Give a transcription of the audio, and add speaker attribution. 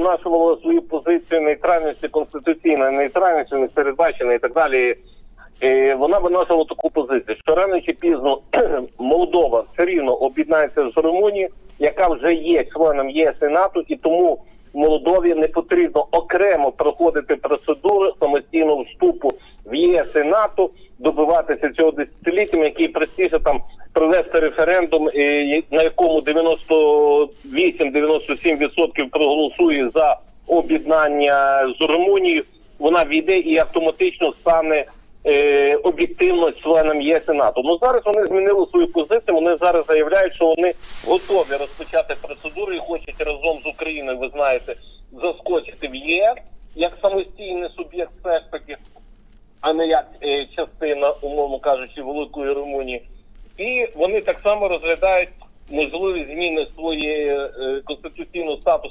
Speaker 1: винашувала свою позицію нейтральності, конституційної нейтральності, непередбаченої і так далі. Е, Вона виносила таку позицію, що рано чи пізно Молдова все рівно об'єднається з Румунією, яка вже є членом ЄС і НАТО, і тому Молдові не потрібно окремо проходити процедуру самостійного вступу в ЄС і НАТО, добиватися цього десятиліттям, який простіше там провести референдум, на якому 98-97% проголосує за об'єднання з Румунією, вона війде і автоматично стане е, об'єктивно членом ЄС і НАТО. Ну зараз вони змінили свою позицію. Вони зараз заявляють, що вони готові розпочати процедуру і хочуть разом з Україною, ви знаєте, заскочити в ЄС як самостійний суб'єкт все а не як е, частина, умовно кажучи, великої Румунії. І вони так само розглядають можливі зміни своєї е, конституційного статусу